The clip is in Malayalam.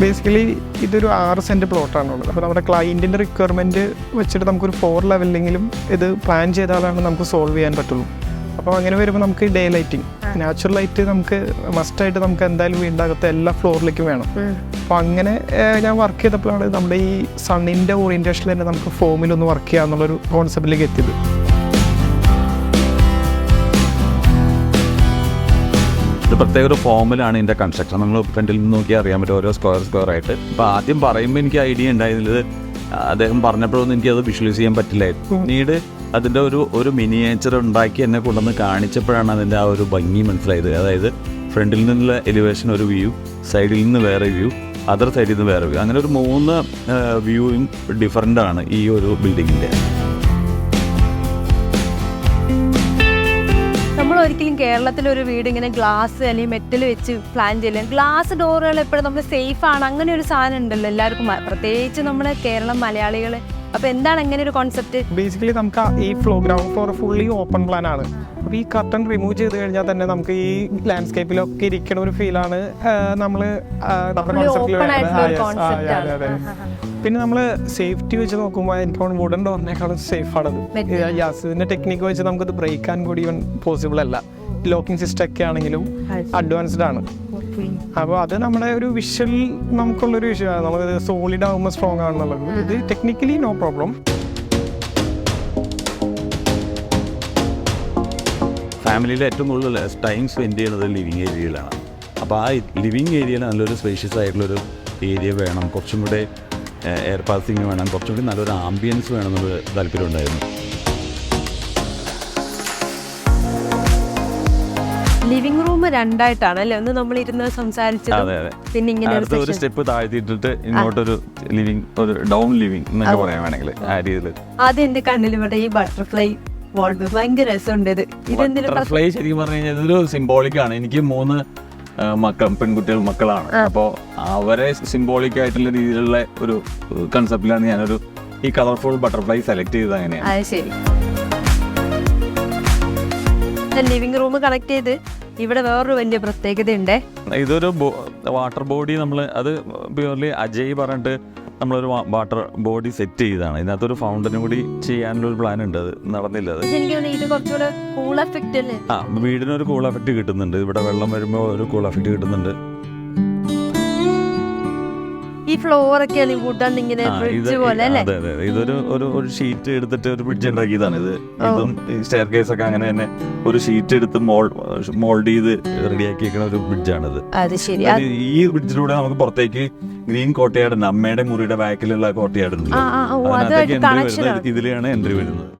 ബേസിക്കലി ഇതൊരു ആറ് സെന്റ് പ്ലോട്ടാണുള്ളത് അപ്പോൾ നമ്മുടെ ക്ലയന്റിന്റെ റിക്വയർമെന്റ് വെച്ചിട്ട് നമുക്കൊരു ഫോർ ലെവലിലെങ്കിലും ഇത് പ്ലാൻ ചെയ്താലാണ് നമുക്ക് സോൾവ് ചെയ്യാൻ പറ്റുള്ളൂ. അപ്പോൾ അങ്ങനെ വരുമ്പോൾ നമുക്ക് ഡേ ലൈറ്റിംഗ് നാച്ചുറൽ ലൈറ്റ് നമുക്ക് മസ്റ്റായിട്ട് നമുക്ക് എന്തായാലും വീണ്ടാകത്ത എല്ലാ ഫ്ലോറിലേക്കും വേണം. അപ്പോൾ അങ്ങനെ ഞാൻ വർക്ക് ചെയ്തപ്പോഴാണ് നമ്മുടെ ഈ സണ്ണിന്റെ ഓറിയന്റേഷനിൽ തന്നെ നമുക്ക് ഫോമിലൊന്ന് വർക്ക് ചെയ്യാമെന്നുള്ളൊരു കോൺസെപ്റ്റിലേക്ക് എത്തിയത്. പ്രത്യേക ഒരു ഫോമിലാണ് ഇതിന്റെ കൺസ്ട്രക്ഷൻ നമ്മൾ ഫ്രണ്ടിൽ നിന്ന് നോക്കി അറിയാൻ പറ്റും ഓരോ സ്ക്വയർ സ്ക്വയർ ആയിട്ട്. അപ്പോൾ ആദ്യം പറയുമ്പോൾ എനിക്ക് ഐഡിയ ഉണ്ടായിരുന്നത് അദ്ദേഹം പറഞ്ഞപ്പോഴൊന്നും എനിക്കത് വിഷ്വലൈസ് ചെയ്യാൻ പറ്റില്ലായിരുന്നു പിന്നീട് അതിന്റെ ഒരു ഒരു മിനിയേച്ചർ ഉണ്ടാക്കി എന്നെ കൊണ്ടുവന്ന് കാണിച്ചപ്പോഴാണ് അതിന്റെ ആ ഒരു ഭംഗി മനസ്സിലായത്. അതായത് ഫ്രണ്ടിൽ നിന്നുള്ള എലിവേഷൻ ഒരു വ്യൂ സൈഡിൽ നിന്ന് വേറെ വ്യൂ അതർ സൈഡിൽ നിന്ന് വേറെ വ്യൂ അങ്ങനെ ഒരു മൂന്ന് വ്യൂയും ഡിഫറന്റ് ആണ് ഈ ഒരു ബിൽഡിങ്ങിന്റെ ഒരിക്കലും കേരളത്തിൽ ഒരു വീട് ഇങ്ങനെ ഗ്ലാസ് അല്ലെങ്കിൽ മെറ്റൽ വെച്ച് പ്ലാൻ ചെയ്യില്ല ഗ്ലാസ് ഡോറുകൾ എപ്പോഴും നമ്മൾ സേഫ് ആണ്. അങ്ങനെ ഒരു സാധനം ഉണ്ടല്ലോ എല്ലാവർക്കും. പ്രത്യേകിച്ച് നമ്മുടെ കേരളം മലയാളികൾ അപ്പൊ എന്താണ് അങ്ങനെ ഒരു കോൺസെപ്റ്റ് ബേസിക്കലി നമുക്ക് ഈ flow ground floor fully open plan ആണ്. അപ്പോൾ ഈ കർട്ടൺ റിമൂവ് ചെയ്ത് കഴിഞ്ഞാൽ തന്നെ നമുക്ക് ഈ ലാൻഡ്സ്കേപ്പിലൊക്കെ ഇരിക്കണ ഒരു ഫീലാണ് നമ്മൾ അതെ, ആണ്. അതെ. പിന്നെ നമ്മൾ സേഫ്റ്റി വെച്ച് നോക്കുമ്പോൾ എനിക്ക് വുഡൻ ഡോറിനേക്കാളും സേഫ് ആണത് ഇതിന്റെ ടെക്നിക്ക് വെച്ച് നമുക്കത് ബ്രേക്കാൻ കൂടി ഇവൻ പോസിബിൾ അല്ല. ലോക്കിംഗ് സിസ്റ്റം ഒക്കെ ആണെങ്കിലും അഡ്വാൻസ്ഡ് ആണ്. അപ്പോൾ അത് നമ്മുടെ ഒരു വിഷ്വൽ നമുക്കുള്ളൊരു വിഷയമാണ് നമ്മൾ സോളിഡ് ആകുമ്പോൾ സ്ട്രോങ് ആണെന്നുള്ളത്. ഇത് ടെക്നിക്കലി നോ പ്രോബ്ലം ഫാമിലിയിൽ ഏറ്റവും കൂടുതൽ ടൈം സ്പെൻഡ് ചെയ്യുന്നത് ലിവിങ് ഏരിയയിലാണ് അപ്പോൾ ആ ലിവിങ് ഏരിയയിൽ നല്ലൊരു സ്പേഷ്യസ് ആയിട്ടുള്ളൊരു ഏരിയ വേണം. കുറച്ചും കൂടെ എയർ പാസിങ് വേണം. കുറച്ചും കൂടി നല്ലൊരു ആംബിയൻസ് വേണം എന്നൊരു താല്പര്യം ഉണ്ടായിരുന്നു. ലിവിംഗ് റൂം രണ്ടായിട്ടാണ് അല്ലേ? ഒന്ന് നമ്മൾ ഇരുന്ന് സംസാരിച്ചത് പിന്നെ ഇങ്ങനെ ഒരു. സ്റ്റെപ്പ് താഴ്ത്തിയിട്ടിട്ട് ഇങ്ങോട്ടൊരു ലിവിംഗ് ഒരു ഡൗൺ ലിവിംഗ് എന്നൊക്കെ പറയാൻ വേണമെങ്കിൽ ആ രീതിയിൽ ആദ്യം എന്റെ കണ്ണിൽ ഇവിടെ ഈ ബട്ടർഫ്ലൈ ഭയങ്കര രസമുണ്ട് ഇത്. ഇതെന്തിനും ബട്ടർഫ്ലൈ ശരിക്കും പറഞ്ഞു കഴിഞ്ഞാൽ ഇതൊരു സിംബോളിക് ആണ്. എനിക്ക് മൂന്ന് മക്കൾ പെൺകുട്ടികൾ മക്കളാണ്. അപ്പോൾ അവരെ സിംബോളിക് ആയിട്ടുള്ള രീതിയിലുള്ള ഒരു കൺസെപ്റ്റിലാണ് ഞാനൊരു ഈ കളർഫുൾ ബട്ടർഫ്ലൈ സെലക്ട് ചെയ്തത് അങ്ങനെയാണ്. ശരി. ലിവിംഗ് റൂം കണക്ട് ചെയ്ത് ഇവിടെ വേറൊരു വലിയ പ്രത്യേകതയുണ്ട്. ഇതൊരു വാട്ടർ ബോഡി നമ്മൾ അത് പ്യൂർലി അജയ് പറഞ്ഞിട്ട് നമ്മളൊരു വാട്ടർ ബോഡി സെറ്റ് ചെയ്തതാണ്. ഇതിനകത്തൊരു ഫൗണ്ടൻ കൂടി ചെയ്യാനുള്ള ഒരു പ്ലാൻ ഉണ്ട് അത്. നടന്നില്ല അത് ആ വീടിനൊരു കൂൾ എഫക്റ്റ് കിട്ടുന്നുണ്ട്. ഇവിടെ വെള്ളം വരുമ്പോൾ ഒരു കൂൾ എഫക്റ്റ് കിട്ടുന്നുണ്ട്. ഈ ഫ്ലോർ ഒക്കെ വുഡാണ് ഇങ്ങനെ ബ്രിഡ്ജ് പോലെ അല്ലേ? അതെ അതെ ഇതൊരു ഒരു ഒരു ഷീറ്റ് എടുത്തിട്ട് ഒരു ബ്രിഡ്ജ് ഉണ്ടാക്കിയതാണ് ഇത്. ഇതും സ്റ്റെയർ കേസ് ഒക്കെ അങ്ങനെ തന്നെ ഒരു ഷീറ്റ് എടുത്ത് മോൾഡ് ചെയ്ത് റെഡിയാക്കിയേക്കുന്ന ഒരു ബ്രിഡ്ജാണിത് അത് ശരി. ഈ ബ്രിഡ്ജിലൂടെ നമുക്ക് പുറത്തേക്ക് ഗ്രീൻ കോട്ടയാട് ഉണ്ട്. അമ്മയുടെ മുറിയുടെ ബാക്കിലുള്ള കോട്ടയാട് ഇതിലാണ് എൻട്രി വരുന്നത് ഇതിലെയാണ് എൻട്രി വരുന്നത്.